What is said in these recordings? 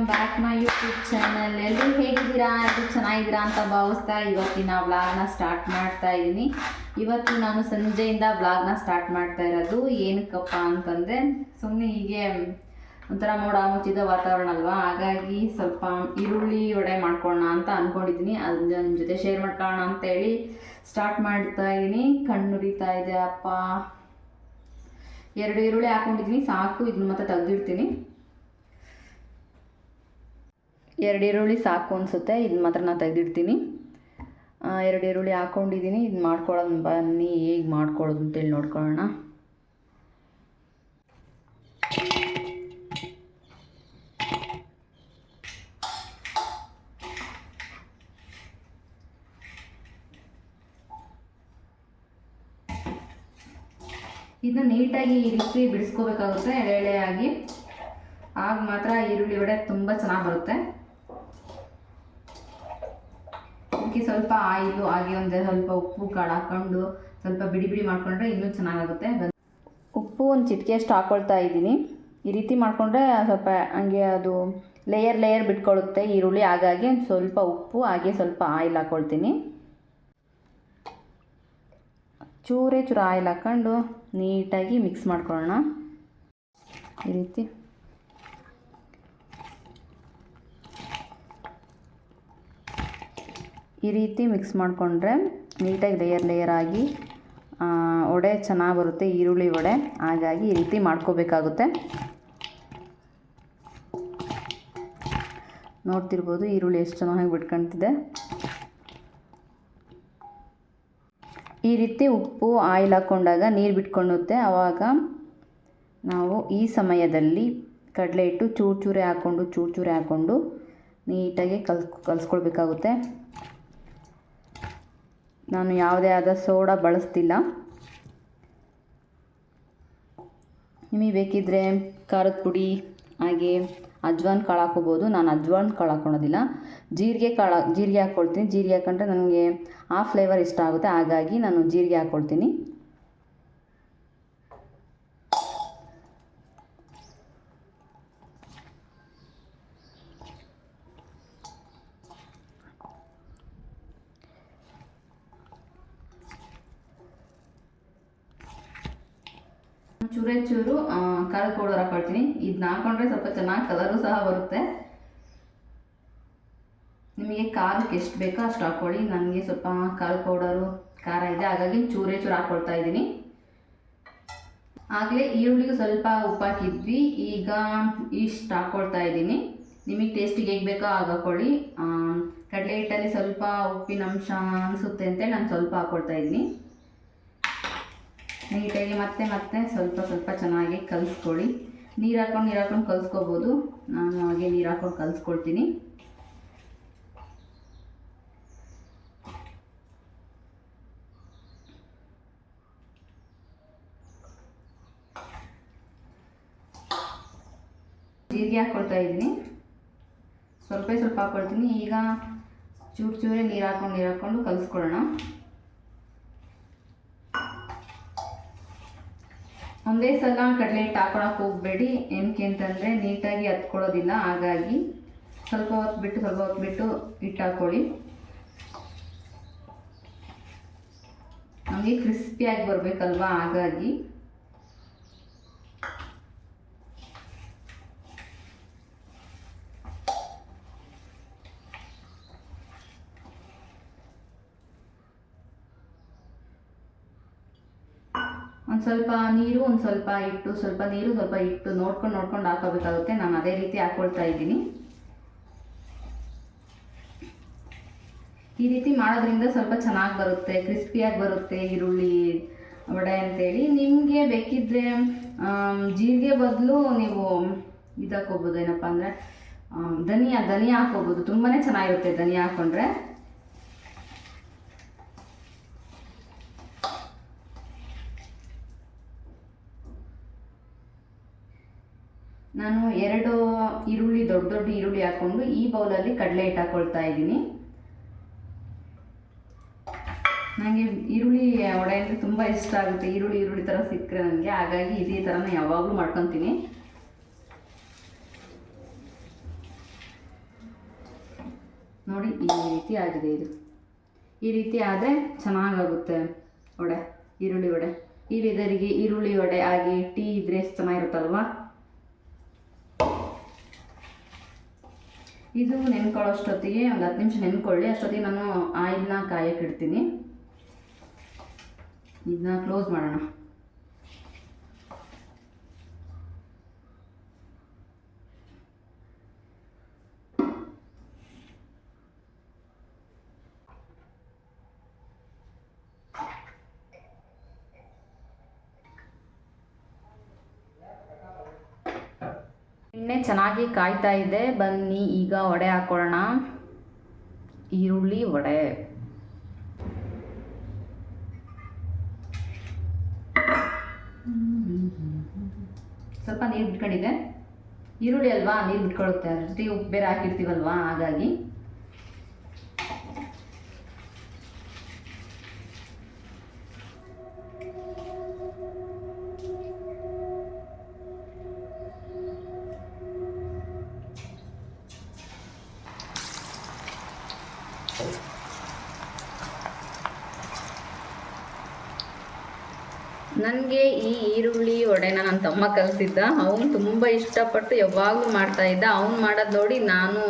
Welcome back my YouTube channel ಎಲ್ಲರೂ ಹೇಗಿದ್ದೀರಾ? ಎಲ್ಲರೂ ಚೆನ್ನಾಗಿದ್ದೀರಾ ಅಂತ ಭಾವಿಸ್ತಾ ಇವತ್ತಿನ ವ್ಲಾಗ್ನ ಸ್ಟಾರ್ಟ್ ಮಾಡ್ತಾ ಇದ್ದೀನಿ ಇವತ್ತು ನಾನು ಸಂಜೆಯಿಂದ ವ್ಲಾಗ್ನ ಸ್ಟಾರ್ಟ್ ಮಾಡ್ತಾ ಇರೋದು ಏನಕ್ಕಪ್ಪ ಅಂತಂದರೆ ಸುಮ್ಮನೆ ಹೀಗೆ ಒಂಥರ ಮೋಡ ಮುಚ್ಚಿದ ವಾತಾವರಣ ಅಲ್ವಾ? ಹಾಗಾಗಿ ಸ್ವಲ್ಪ ಈರುಳ್ಳಿ ಒಡೆ ಮಾಡ್ಕೊಳ್ಳೋಣ ಅಂತ ಅಂದ್ಕೊಂಡಿದ್ದೀನಿ ಅದನ್ನ ನಿಮ್ಮ ಜೊತೆ ಶೇರ್ ಮಾಡ್ಕೊಳ್ಳೋಣ ಅಂತೇಳಿ ಸ್ಟಾರ್ಟ್ ಮಾಡ್ತಾ ಇದ್ದೀನಿ ಕಣ್ಣು ಉರಿತಾ ಇದೆ, ಅಪ್ಪ. ಎರಡು ಈರುಳ್ಳಿ ಹಾಕೊಂಡಿದ್ದೀನಿ. ಸಾಕು ಇದನ್ನ ಮತ್ತೆ ತೆಗ್ದಿಡ್ತೀನಿ. ಎರಡು ಈರುಳ್ಳಿ ಸಾಕು ಅನಿಸುತ್ತೆ, ಇದು ಮಾತ್ರ ನಾನು ತೆಗೆದಿಡ್ತೀನಿ. ಎರಡು ಈರುಳ್ಳಿ ಹಾಕ್ಕೊಂಡಿದ್ದೀನಿ ಇದು ಮಾಡ್ಕೊಳ್ಳೋದು ಬನ್ನಿ, ಹೇಗೆ ಮಾಡ್ಕೊಳ್ಳೋದು ಅಂತೇಳಿ ನೋಡ್ಕೊಳ್ಳೋಣ. ಇದನ್ನ ನೀಟಾಗಿ ಈ ರೀತಿ ಬಿಡಿಸ್ಕೋಬೇಕಾಗುತ್ತೆ ಎಳೆ ಎಳೆಯಾಗಿ ಆಗ ಮಾತ್ರ ಈರುಳ್ಳಿ ವಡೆ ತುಂಬ ಚೆನ್ನಾಗಿ ಬರುತ್ತೆ. ಅದಕ್ಕೆ ಸ್ವಲ್ಪ ಆಯಿಲು, ಹಾಗೆ ಒಂದು ಸ್ವಲ್ಪ ಉಪ್ಪು, ಕಾಳು ಹಾಕ್ಕೊಂಡು ಸ್ವಲ್ಪ ಬಿಡಿ ಬಿಡಿ ಮಾಡಿಕೊಂಡ್ರೆ ಇನ್ನೂ ಚೆನ್ನಾಗಾಗುತ್ತೆ. ಉಪ್ಪು ಒಂದು ಚಿಟಿಕೆಯಷ್ಟು ಹಾಕ್ಕೊಳ್ತಾ ಇದ್ದೀನಿ. ಈ ರೀತಿ ಮಾಡಿಕೊಂಡ್ರೆ ಸ್ವಲ್ಪ ಹಂಗೆ ಅದು ಲೇಯರ್ ಲೇಯರ್ ಬಿಟ್ಕೊಳ್ಳುತ್ತೆ, ಈರುಳ್ಳಿ ಹಾಗಾಗಿ ಒಂದು ಸ್ವಲ್ಪ ಉಪ್ಪು, ಹಾಗೆ ಸ್ವಲ್ಪ ಆಯಿಲ್ ಹಾಕ್ಕೊಳ್ತೀನಿ ಚೂರೇ ಚೂರು ಆಯಿಲ್ ಹಾಕ್ಕೊಂಡು ನೀಟಾಗಿ ಮಿಕ್ಸ್ ಮಾಡ್ಕೊಳ್ಳೋಣ. ಈ ರೀತಿ. ಈ ರೀತಿ ಮಿಕ್ಸ್ ಮಾಡಿಕೊಂಡ್ರೆ ನೀಟಾಗಿ ಲೇಯರ್ ಲೇಯರ್ ಆಗಿ ವಡೆ ಚೆನ್ನಾಗಿ ಬರುತ್ತೆ, ಈರುಳ್ಳಿ ವಡೆ. ಹಾಗಾಗಿ ಈ ರೀತಿ ಮಾಡ್ಕೋಬೇಕಾಗುತ್ತೆ. ನೋಡ್ತಿರ್ಬೋದು ಈರುಳ್ಳಿ ಎಷ್ಟು ಚೆನ್ನಾಗಿ ಬಿಟ್ಕೊಳ್ತಿದೆ ಈ ರೀತಿ ಉಪ್ಪು ಆಯಿಲ್ ಹಾಕ್ಕೊಂಡಾಗ ನೀರು ಬಿಟ್ಕೊಳ್ಳುತ್ತೆ. ಆವಾಗ ನಾವು ಈ ಸಮಯದಲ್ಲಿ ಕಡಲೆ ಹಿಟ್ಟು ಚೂರು ಚೂರೆ ಹಾಕ್ಕೊಂಡು ಚೂರು ಚೂರೆ ಹಾಕ್ಕೊಂಡು ನೀಟಾಗಿ ಕಲ್ಸ್, ಕಲಿಸ್ಕೊಳ್ಬೇಕಾಗುತ್ತೆ. ನಾನು ಯಾವುದೇ ಆದ ಸೋಡಾ ಬಳಸ್ತಿಲ್ಲ. ನಿಮಗೆ ಬೇಕಿದ್ದರೆ ಖಾರದ ಪುಡಿ, ಹಾಗೆ ಅಜ್ವಾನ್ ಕಾಳು ಹಾಕೋಬೋದು ನಾನು ಅಜ್ವಾನ್ ಕಾಳು ಹಾಕ್ಕೊಳೋದಿಲ್ಲ. ಜೀರಿಗೆ ಕಾಳು ಜೀರಿಗೆ ಹಾಕ್ಕೊಳ್ತೀನಿ. ಜೀರಿಗೆ ಹಾಕೊಂಡ್ರೆ ನನಗೆ ಆ ಫ್ಲೇವರ್ ಇಷ್ಟ ಆಗುತ್ತೆ. ಹಾಗಾಗಿ ನಾನು ಜೀರಿಗೆ ಹಾಕ್ಕೊಳ್ತೀನಿ. ಚೂರೇ ಚೂರು ಖಾರದ ಪೌಡರ್ ಹಾಕೊಳ್ತೀನಿ. ಇದನ್ನ ಹಾಕೊಂಡ್ರೆ ಸ್ವಲ್ಪ ಚೆನ್ನಾಗಿ ಕಲರು ಸಹ ಬರುತ್ತೆ. ನಿಮಗೆ ಖಾರಕ್ಕೆ ಎಷ್ಟು ಬೇಕೋ ಅಷ್ಟು ಹಾಕ್ಕೊಳ್ಳಿ ನನಗೆ ಸ್ವಲ್ಪ ಖಾರದ ಪೌಡರು, ಖಾರ ಇದೆ. ಹಾಗಾಗಿ ಚೂರೇ ಚೂರು ಹಾಕ್ಕೊಳ್ತಾ ಇದ್ದೀನಿ. ಆಗಲೇ ಈರುಳ್ಳಿಗೂ ಸ್ವಲ್ಪ ಉಪ್ಪು ಹಾಕಿದ್ವಿ. ಈಗ ಇಷ್ಟು ಹಾಕ್ಕೊಳ್ತಾ ಇದ್ದೀನಿ. ನಿಮಗೆ ಟೇಸ್ಟಿಗೆ ಹೇಗೆ ಬೇಕೋ ಆಗ ಹಾಕೊಳ್ಳಿ ಕಡಲೆ ಹಿಟ್ಟಲ್ಲಿ ಸ್ವಲ್ಪ ಉಪ್ಪಿನ ಅಂಶ ಅನಿಸುತ್ತೆ ಅಂತೇಳಿ ನಾನು ಸ್ವಲ್ಪ ಹಾಕ್ಕೊಳ್ತಾ ಇದ್ದೀನಿ. ನೀಟಾಗಿ ಮತ್ತೆ ಮತ್ತೆ ಸ್ವಲ್ಪ ಸ್ವಲ್ಪ ಚೆನ್ನಾಗಿ ಕಲಿಸ್ಕೊಳ್ಳಿ. ನೀರು ಹಾಕೊಂಡು ನೀರು ಹಾಕೊಂಡು ಕಲಿಸ್ಕೋಬೋದು. ನಾನು ಹಾಗೆ ನೀರು ಹಾಕೊಂಡು ಕಲಿಸ್ಕೊಳ್ತೀನಿ. ಜೀರಿಗೆ ಹಾಕ್ಕೊಳ್ತಾ ಇದ್ದೀನಿ. ಸ್ವಲ್ಪ ಸ್ವಲ್ಪ ಹಾಕ್ಕೊಳ್ತೀನಿ ಈಗ ಚೂರು ಚೂರೇ ನೀರು ಹಾಕೊಂಡು ನೀರು ಹಾಕ್ಕೊಂಡು ಕಲಿಸ್ಕೊಳ್ಳೋಣ. ಒಂದೇ ಸಲ ಕಡಲೆ ಹಿಟ್ಟು ಹಾಕೊಳಕ್ಕೆ ಹೋಗಬೇಡಿ. ಏನಕ್ಕೆ ಅಂತಂದರೆ ನೀಟಾಗಿ ಹತ್ಕೊಳ್ಳೋದಿಲ್ಲ. ಹಾಗಾಗಿ ಸ್ವಲ್ಪ ಹೊತ್ತು ಬಿಟ್ಟು, ಸ್ವಲ್ಪ ಹೊತ್ತು ಬಿಟ್ಟು ಹಿಟ್ಟು ಹಾಕ್ಕೊಳ್ಳಿ ನಮಗೆ ಕ್ರಿಸ್ಪಿಯಾಗಿ ಬರಬೇಕಲ್ವಾ? ಹಾಗಾಗಿ ಒಂದು ಸ್ವಲ್ಪ ನೀರು, ಒಂದು ಸ್ವಲ್ಪ ಹಿಟ್ಟು, ಸ್ವಲ್ಪ ನೀರು, ಸ್ವಲ್ಪ ಹಿಟ್ಟು ನೋಡ್ಕೊಂಡು ನೋಡ್ಕೊಂಡು ಹಾಕೋಬೇಕಾಗುತ್ತೆ. ನಾನು ಅದೇ ರೀತಿ ಹಾಕ್ಕೊಳ್ತಾ ಇದ್ದೀನಿ. ಈ ರೀತಿ ಮಾಡೋದ್ರಿಂದ ಸ್ವಲ್ಪ ಚೆನ್ನಾಗಿ ಬರುತ್ತೆ, ಕ್ರಿಸ್ಪಿಯಾಗಿ ಬರುತ್ತೆ ಈರುಳ್ಳಿ ವಡೆ ಅಂತೇಳಿ. ನಿಮಗೆ ಬೇಕಿದ್ದರೆ ಜೀರಿಗೆ ಬದಲು ನೀವು ಇದು ಹಾಕೋಬೋದು ಏನಪ್ಪ ಅಂದರೆ ಧನಿಯಾ ಧನಿಯಾ ಹಾಕೋಬೋದು ತುಂಬಾ ಚೆನ್ನಾಗಿರುತ್ತೆ ಧನಿಯಾ ಹಾಕ್ಕೊಂಡ್ರೆ ನಾನು ಎರಡು ಈರುಳ್ಳಿ, ದೊಡ್ಡ ದೊಡ್ಡ ಈರುಳ್ಳಿ ಹಾಕ್ಕೊಂಡು ಈ ಬೌಲಲ್ಲಿ ಕಡಲೆ ಹಿಟ್ಟು ಹಾಕ್ಕೊಳ್ತಾ ಇದ್ದೀನಿ. ನನಗೆ ಈರುಳ್ಳಿ ವಡೆ ಅಂದರೆ ತುಂಬ ಇಷ್ಟ ಆಗುತ್ತೆ. ಈರುಳ್ಳಿ ಈರುಳ್ಳಿ ಥರ ಸಿಕ್ಕರೆ ನನಗೆ ಹಾಗಾಗಿ ಇದೇ ಥರನ ಯಾವಾಗಲೂ ಮಾಡ್ಕೊತೀನಿ. ನೋಡಿ, ಈ ರೀತಿ ಆಗಿದೆ ಇದು. ಈ ರೀತಿ ಆದರೆ ಚೆನ್ನಾಗಾಗುತ್ತೆ ವಡೆ, ಈರುಳ್ಳಿ ವಡೆ. ಈ ವಿಧರಿಗೆ ಈರುಳ್ಳಿ ವಡೆ ಆಗಿ ಟೀ ಎಷ್ಟು ಚೆನ್ನಾಗಿರುತ್ತಲ್ವಾ? ಇದು ನೆನ್ಕೊಳ್ಳೋ ಅಷ್ಟೊತ್ತಿಗೆ ಒಂದು ಹತ್ತು ನಿಮಿಷ ನೆನ್ಕೊಳ್ಳಿ. ಅಷ್ಟೊತ್ತಿಗೆ ನಾನು ಆಯಿಲ್ನ ಕಾಯಕ್ಕೆ ಇಡ್ತೀನಿ. ಇದನ್ನ ಕ್ಲೋಸ್ ಮಾಡೋಣ. ಎಣ್ಣೆ ಚೆನ್ನಾಗಿ ಕಾಯ್ತಾ ಇದೆ. ಬನ್ನಿ, ಈಗ ವಡೆ ಹಾಕೊಳ್ಳೋಣ. ಈರುಳ್ಳಿ ವಡೆ. ಸ್ವಲ್ಪ ನೀರು ಬಿಟ್ಕೊಂಡಿದೆ ಈರುಳ್ಳಿ ಅಲ್ವಾ? ನೀರು ಬಿಟ್ಕೊಳ್ಳುತ್ತೆ. ಅದ್ರ ಜೊತೆಗೆ ಉಪ್ಪು ಬೇರೆ ಹಾಕಿರ್ತೀವಲ್ವಾ? ಹಾಗಾಗಿ. ನನಗೆ ಈ ಈರುಳ್ಳಿ ವಡೆನ ನನ್ನ ತಮ್ಮ ಕಲಿಸಿದ್ದ. ಅವನು ತುಂಬ ಇಷ್ಟಪಟ್ಟು ಯಾವಾಗಲೂ ಮಾಡ್ತಾಯಿದ್ದ ಅವ್ನು ಮಾಡೋದು ನೋಡಿ ನಾನು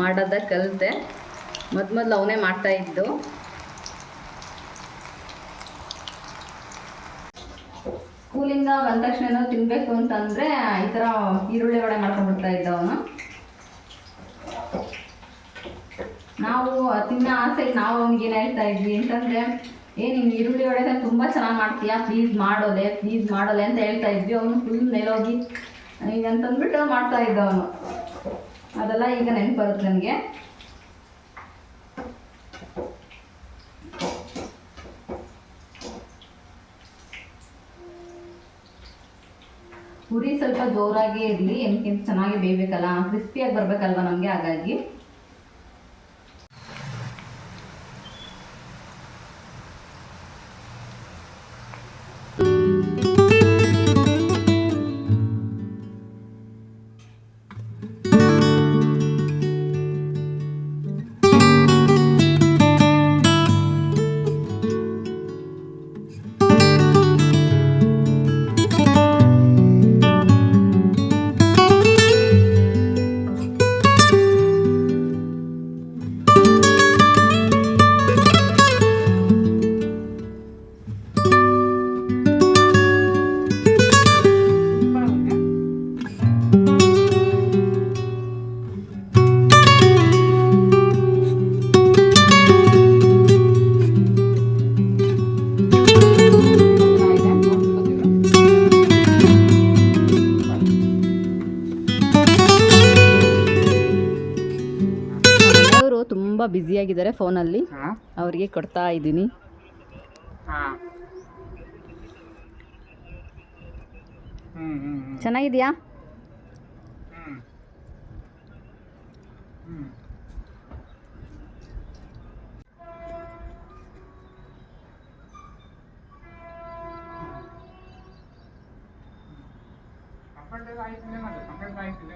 ಮಾಡೋದ ಕಲಿತೆ. ಮೊದ್ ಮೊದಲು ಅವನೇ ಮಾಡ್ತಾ ಇದ್ದು. ಸ್ಕೂಲಿಂದ ಬಂದ ತಕ್ಷಣ ಏನೋ ತಿನ್ನಬೇಕು ಅಂತಂದರೆ ಈ ಥರ ಈರುಳ್ಳಿ ವಡೆ ಮಾಡ್ಕೊಂಡ್ಬಿಡ್ತಾ ಇದ್ದ ಅವನು. ನಾವು ತಿನ್ನೋ ಆಸೆಗೆ ನಾವು ಅವ್ನಿಗೆ ಏನು ಹೇಳ್ತಾ ಇದ್ವಿ ಅಂತಂದರೆ ಏ ಈರುಳ್ಳಿ ವಡೆನ ತುಂಬ ಚೆನ್ನಾಗಿ ಮಾಡ್ತೀಯ? ಪ್ಲೀಸ್ ಮಾಡೋಲೆ ಪ್ಲೀಸ್ ಮಾಡೋಲೆ ಅಂತ ಹೇಳ್ತಾ ಇದ್ವಿ. ಅವನು ಫುಲ್ ಮೇಲೋಗಿ ಈಗ ಅಂತಂದ್ಬಿಟ್ಟು ಮಾಡ್ತಾ ಇದ್ದ ಅವನು ಅದೆಲ್ಲ ಈಗ ನೆನಪು ಬರುತ್ತೆ ನನಗೆ. ಉರಿ ಸ್ವಲ್ಪ ಜೋರಾಗಿ ಇರಲಿ ಏನಕ್ಕಿಂತ ಚೆನ್ನಾಗಿ ಬೇಯಬೇಕಲ್ಲ? ಕ್ರಿಸ್ಪಿಯಾಗಿ ಬರಬೇಕಲ್ವ ನಮಗೆ? ಹಾಗಾಗಿ. ತುಂಬ ಬ್ಯುಸಿಯಾಗಿದ್ದಾರೆ ಫೋನಲ್ಲಿ ಅವರಿಗೆ ಕೊಡ್ತಾ ಇದ್ದೀನಿ ಹ್ಮ್ ಹ್ಮ್ ಚೆನ್ನಾಗಿದೆಯಾ ಕಂಪ್ಯೂಟರ್ ಆಯ್ತಿಲ್ಲ ಕಂಪ್ಯೂಟರ್ ಆಯ್ತಿಲ್ಲ